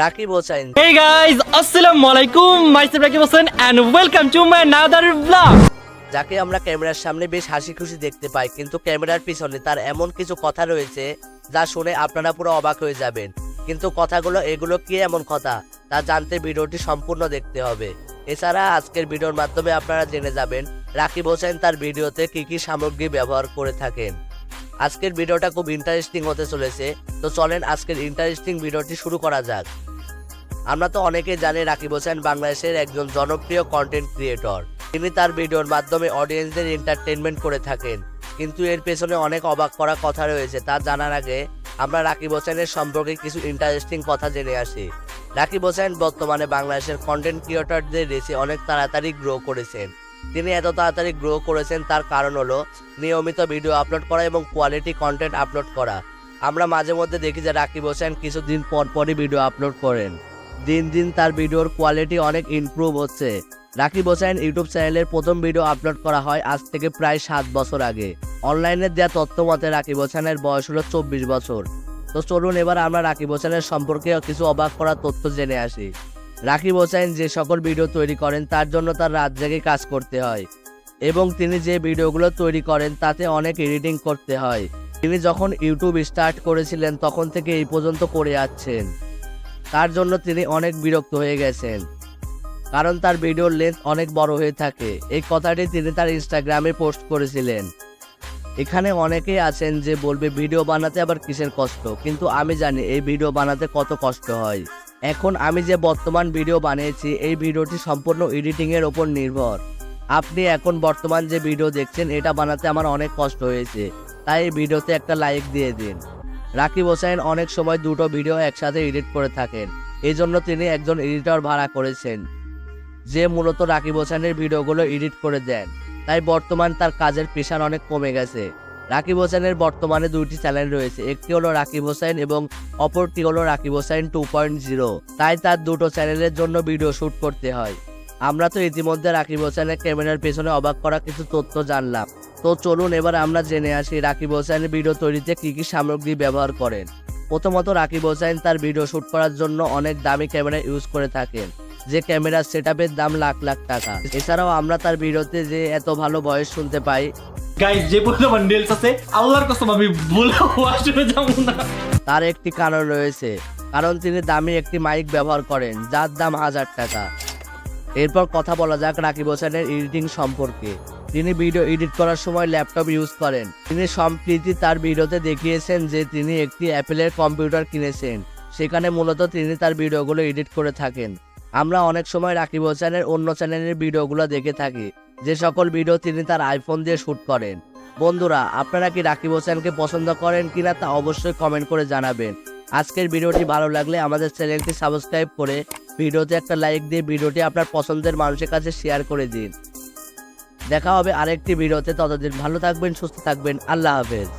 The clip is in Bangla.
Rakib Hossain welcome to my another vlog. যাকে আমরা ক্যামেরার সামনে বেশ হাসি খুশি দেখতে পাই কিন্তু ক্যামেরার পিছনে তার এমন কিছু কথা রয়েছে যা শুনে আপনারা পুরো অবাক হয়ে যাবেন। কিন্তু কথাগুলো এগুলো কি এমন কথা? তা জানতে ভিডিওটি সম্পূর্ণ দেখতে হবে। এছাড়া আজকের ভিডিওর মাধ্যমে আপনারা জেনে যাবেন রাকিব হোসেন তার ভিডিওতে কি কি সামগ্রী ব্যবহার করে থাকেন। আজকের ভিডিওটা খুব ইন্টারেস্টিং হতে চলেছে। তো চলেন আজকের ইন্টারেস্টিং ভিডিওটি শুরু করা যাক। আমরা তো অনেকেই জানি রাকিব হোসেন বাংলাদেশের একজন জনপ্রিয় কন্টেন্ট ক্রিয়েটর তিনি তার ভিডিওর মাধ্যমে অডিয়েন্সদের এন্টারটেনমেন্ট করে থাকেন। কিন্তু এর পেছনে অনেক অবাক করা কথা রয়েছে, তা জানার আগে আমরা রাকিব হোসেনের সম্পর্কে কিছু ইন্টারেস্টিং কথা জেনে আসি। রাকিব হোসেন বর্তমানে বাংলাদেশের কন্টেন্ট ক্রিয়েটরদের রেসে অনেক তাড়াতাড়ি গ্রো করেছেন। তিনি এত তাড়াতাড়ি গ্রো করেছেন তার কারণ হলো নিয়মিত ভিডিও আপলোড করা এবং কোয়ালিটি কন্টেন্ট আপলোড করা। আমরা মাঝে মধ্যে দেখি যে রাকিব হোসেন কিছুদিন পর পরই ভিডিও আপলোড করেন। দিন দিন তার ভিডিওর কোয়ালিটি অনেক ইমপ্রুভ হচ্ছে। রাকিব হোসেন ইউটিউব চ্যানেলের প্রথম ভিডিও আপলোড করা হয় আজ থেকে প্রায় সাত বছর আগে। অনলাইনে দেওয়া তথ্য মতে রাকিব হোসেনের বয়স হলো চব্বিশ বছর। তো চলুন এবার আমরা রাকিব হোসেনের সম্পর্কে কিছু অবাক করা তথ্য জেনে আসি। রাকিব হোসেন যে সকল ভিডিও তৈরি করেন, তার জন্য তার রাত জেগে কাজ করতে হয়। এবং তিনি যে ভিডিওগুলো তৈরি করেন, তাতে অনেক এডিটিং করতে হয়। তিনি যখন ইউটিউব স্টার্ট করেছিলেন, তখন থেকে এই পর্যন্ত করে যাচ্ছেন। তার জন্য তিনি অনেক বিরক্ত হয়ে গেছেন। কারণ তার ভিডিওর লেন্থ অনেক বড় হয়ে থাকে। এই কথাটি তিনি তার ইনস্টাগ্রামে পোস্ট করেছিলেন। এখানে অনেকেই আছেন যে বলবে, ভিডিও বানাতে আবার কিসের কষ্ট? কিন্তু আমি জানি, এই ভিডিও বানাতে কত কষ্ট হয়। এখন আমি যে বর্তমান ভিডিও বানিয়েছি, এই ভিডিওটি সম্পূর্ণ এডিটিং এর ওপর নির্ভর। আপনি এখন বর্তমান যে ভিডিও দেখছেন, এটা বানাতে আমার অনেক কষ্ট হয়েছে। তাই এই ভিডিওতে একটা লাইক দিয়ে দিন। রাকিব হোসেন অনেক সময় দুটো ভিডিও একসাথে এডিট করে থাকেন। এই জন্য তিনি একজন এডিটর ভাড়া করেছেন, যে মূলত রাকিব হোসেনের ভিডিওগুলো এডিট করে দেন। তাই বর্তমান তার কাজের পেশার অনেক কমে গেছে। রাকিব হোসেনের বর্তমানে দুইটি চ্যানেল রয়েছে। একটি হলো রাকিব হোসেন এবং অপরটি হলো Rakib Hossain two point zero. তাই তার দুটো চ্যানেলের জন্য ভিডিও শ্যুট করতে হয়। আমরা তো ইতিমধ্যে রাকিব হোসেনের ক্যামেরার পেছনে অবাক করা কিছু তথ্য জানলাম। তো চলুন এবার আমরা জেনে আসি রাকিব হোসেনের ভিডিও তৈরিতে কি কি সামগ্রী ব্যবহার করেন। প্রথমত, রাকিব হোসেন তার ভিডিও শুট করার জন্য অনেক দামি ক্যামেরা ইউজ করে থাকেন, যে ক্যামেরার সেটআপের দাম লাখ লাখ টাকা। এছাড়াও আমরা তার ভিডিওতে যে এত ভালো ভয়েস শুনতে পাই Guys, যে পরিমাণ রিলস আছে আল্লাহর কসম আমি বলে ওয়াশরুমে যাব না। তার একটি কারণ রয়েছে। কারণ তিনি দামি একটি মাইক ব্যবহার করেন যার দাম হাজার টাকা। এরপর কথা বলা যাক রাকিব হোসেনের এডিটিং সম্পর্কে। তিনি ভিডিও এডিট করার সময় ল্যাপটপ ইউজ করেন। তিনি সম্প্রীতি তার ভিডিওতে দেখিয়েছেন যে তিনি একটি অ্যাপেলের কম্পিউটার কিনেছেন। সেখানে মূলত তিনি তার ভিডিওগুলো এডিট করে থাকেন। আমরা অনেক সময় রাকিব হোসেনের অন্য চ্যানেলের ভিডিওগুলো দেখে থাকি। যে সকল ভিডিও তিনি তার আইফোন দিয়ে শ্যুট করেন। বন্ধুরা, আপনারা কি রাকিব হোসেনকে পছন্দ করেন কিনা তা অবশ্যই কমেন্ট করে জানাবেন। আজকের ভিডিওটি ভালো লাগলে আমাদের চ্যানেলটি সাবস্ক্রাইব করে ভিডিওতে একটা লাইক দিয়ে ভিডিওটি আপনার পছন্দের মানুষের কাছে শেয়ার করে দিন। দেখা হবে আরেকটি ভিডিওতে ততদিন ভালো থাকবেন, সুস্থ থাকবেন। আল্লাহ হাফেজ।